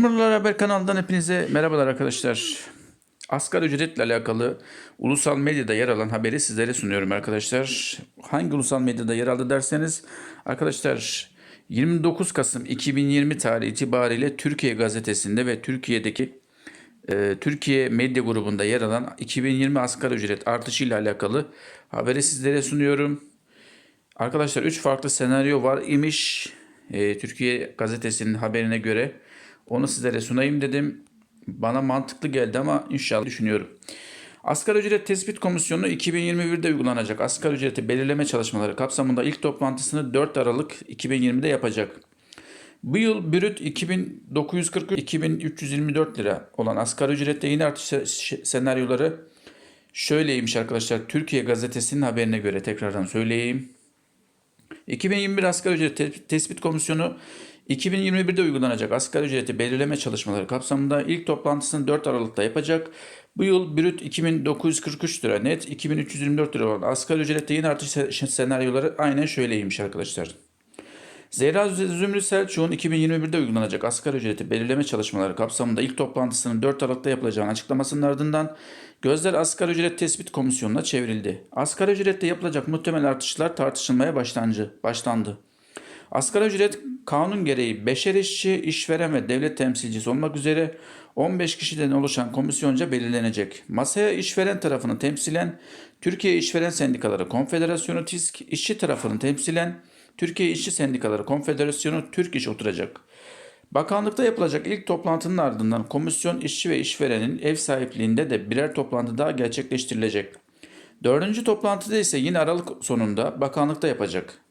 Memurlar Haber kanalından hepinize merhabalar arkadaşlar. Asgari ücretle alakalı ulusal medyada yer alan haberi sizlere sunuyorum arkadaşlar. Hangi ulusal medyada yer aldı derseniz arkadaşlar 29 Kasım 2020 tarihi itibariyle Türkiye gazetesinde ve Türkiye'deki e, Türkiye medya grubunda yer alan 2020 asgari ücret artışıyla alakalı haberi sizlere sunuyorum. Arkadaşlar 3 farklı senaryo var imiş. Ee, Türkiye gazetesinin haberine göre. Onu sizlere sunayım dedim. Bana mantıklı geldi ama inşallah düşünüyorum. Asgari ücret tespit komisyonu 2021'de uygulanacak asgari ücreti belirleme çalışmaları kapsamında ilk toplantısını 4 Aralık 2020'de yapacak. Bu yıl brüt 2940-2324 lira olan asgari ücrette yine artış se- senaryoları şöyleymiş arkadaşlar. Türkiye gazetesinin haberine göre tekrardan söyleyeyim. 2021 Asgari Ücret Te- Tespit Komisyonu 2021'de uygulanacak asgari ücreti belirleme çalışmaları kapsamında ilk toplantısını 4 Aralık'ta yapacak. Bu yıl brüt 2943 lira, net 2324 lira olan asgari ücrette yine artış se- senaryoları aynen şöyleymiş arkadaşlar. Zehra Zümrüt Selçuk'un 2021'de uygulanacak asgari ücreti belirleme çalışmaları kapsamında ilk toplantısının 4 Aralık'ta yapılacağını açıklamasının ardından gözler asgari ücret tespit komisyonuna çevrildi. Asgari ücrette yapılacak muhtemel artışlar tartışılmaya başlandı. Asgari ücret kanun gereği beşer işçi, işveren ve devlet temsilcisi olmak üzere 15 kişiden oluşan komisyonca belirlenecek. Masaya işveren tarafını temsilen Türkiye İşveren Sendikaları Konfederasyonu TİSK, işçi tarafını temsilen Türkiye İşçi Sendikaları Konfederasyonu Türk İş oturacak. Bakanlıkta yapılacak ilk toplantının ardından komisyon işçi ve işverenin ev sahipliğinde de birer toplantı daha gerçekleştirilecek. Dördüncü toplantıda ise yine Aralık sonunda bakanlıkta yapacak.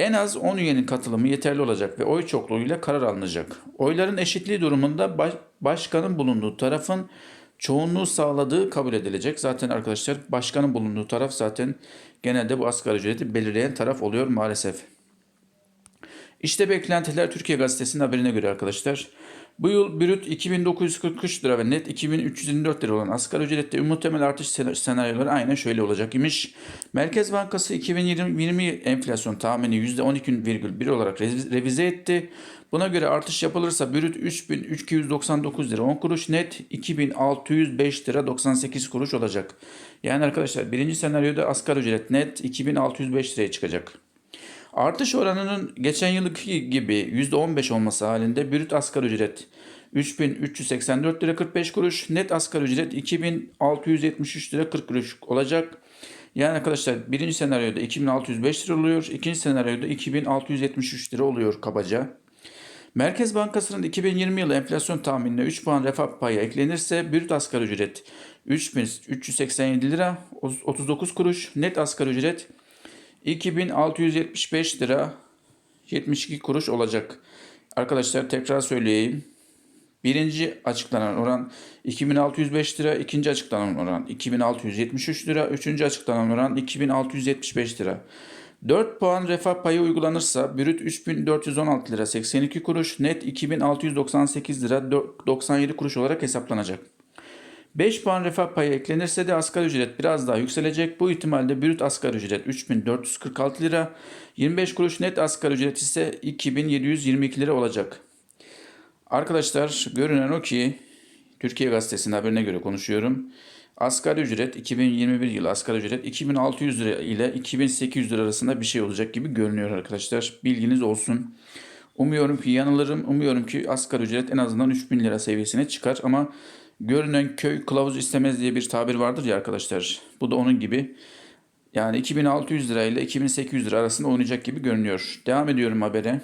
En az 10 üyenin katılımı yeterli olacak ve oy çokluğuyla karar alınacak. Oyların eşitliği durumunda baş- başkanın bulunduğu tarafın çoğunluğu sağladığı kabul edilecek. Zaten arkadaşlar başkanın bulunduğu taraf zaten genelde bu asgari ücreti belirleyen taraf oluyor maalesef. İşte beklentiler Türkiye Gazetesi'nin haberine göre arkadaşlar. Bu yıl brüt 2943 lira ve net 2324 lira olan asgari ücrette muhtemel artış sen- senaryoları aynen şöyle olacak imiş. Merkez Bankası 2020 enflasyon tahmini %12,1 olarak revize etti. Buna göre artış yapılırsa brüt 3299 lira 10 kuruş net 2605 lira 98 kuruş olacak. Yani arkadaşlar birinci senaryoda asgari ücret net 2605 liraya çıkacak. Artış oranının geçen yılki gibi %15 olması halinde brüt asgari ücret 3384 lira 45 kuruş, net asgari ücret 2673 lira 40 kuruş olacak. Yani arkadaşlar birinci senaryoda 2605 lira oluyor, ikinci senaryoda 2673 lira oluyor kabaca. Merkez Bankası'nın 2020 yılı enflasyon tahminine 3 puan refah payı eklenirse brüt asgari ücret 3387 lira 39 kuruş, net asgari ücret 2675 lira 72 kuruş olacak. Arkadaşlar tekrar söyleyeyim. Birinci açıklanan oran 2605 lira, ikinci açıklanan oran 2673 lira, üçüncü açıklanan oran 2675 lira. 4 puan refah payı uygulanırsa brüt 3416 lira 82 kuruş, net 2698 lira 97 kuruş olarak hesaplanacak. 5 puan refah payı eklenirse de asgari ücret biraz daha yükselecek. Bu ihtimalle brüt asgari ücret 3446 lira, 25 kuruş net asgari ücret ise 2722 lira olacak. Arkadaşlar görünen o ki Türkiye Gazetesi'nin haberine göre konuşuyorum. Asgari ücret 2021 yılı asgari ücret 2600 lira ile 2800 lira arasında bir şey olacak gibi görünüyor arkadaşlar. Bilginiz olsun. Umuyorum ki yanılırım. Umuyorum ki asgari ücret en azından 3000 lira seviyesine çıkar ama görünen köy kılavuz istemez diye bir tabir vardır ya arkadaşlar. Bu da onun gibi. Yani 2600 lira ile 2800 lira arasında oynayacak gibi görünüyor. Devam ediyorum habere.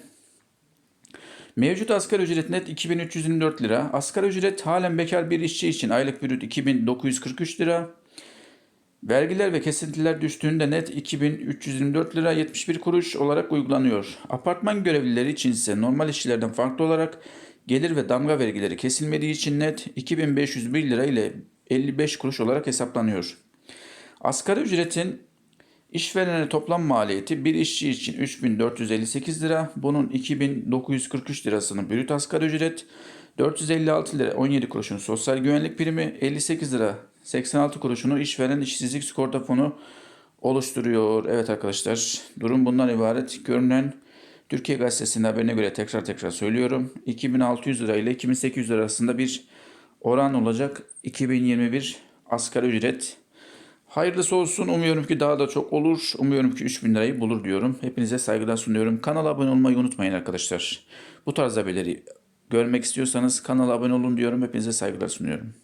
Mevcut asgari ücret net 2324 lira. Asgari ücret halen bekar bir işçi için aylık brüt 2943 lira. Vergiler ve kesintiler düştüğünde net 2324 lira 71 kuruş olarak uygulanıyor. Apartman görevlileri için ise normal işçilerden farklı olarak gelir ve damga vergileri kesilmediği için net 2501 lira ile 55 kuruş olarak hesaplanıyor. Asgari ücretin işverene toplam maliyeti bir işçi için 3458 lira. Bunun 2943 lirasını brüt asgari ücret, 456 lira 17 kuruşun sosyal güvenlik primi, 58 lira 86 kuruşunu işveren işsizlik sigorta fonu oluşturuyor. Evet arkadaşlar durum bundan ibaret. Görünen Türkiye Gazetesi'nin haberine göre tekrar tekrar söylüyorum. 2600 lira ile 2800 lira arasında bir oran olacak 2021 asgari ücret. Hayırlısı olsun. Umuyorum ki daha da çok olur. Umuyorum ki 3000 lirayı bulur diyorum. Hepinize saygılar sunuyorum. Kanala abone olmayı unutmayın arkadaşlar. Bu tarz haberleri görmek istiyorsanız kanala abone olun diyorum. Hepinize saygılar sunuyorum.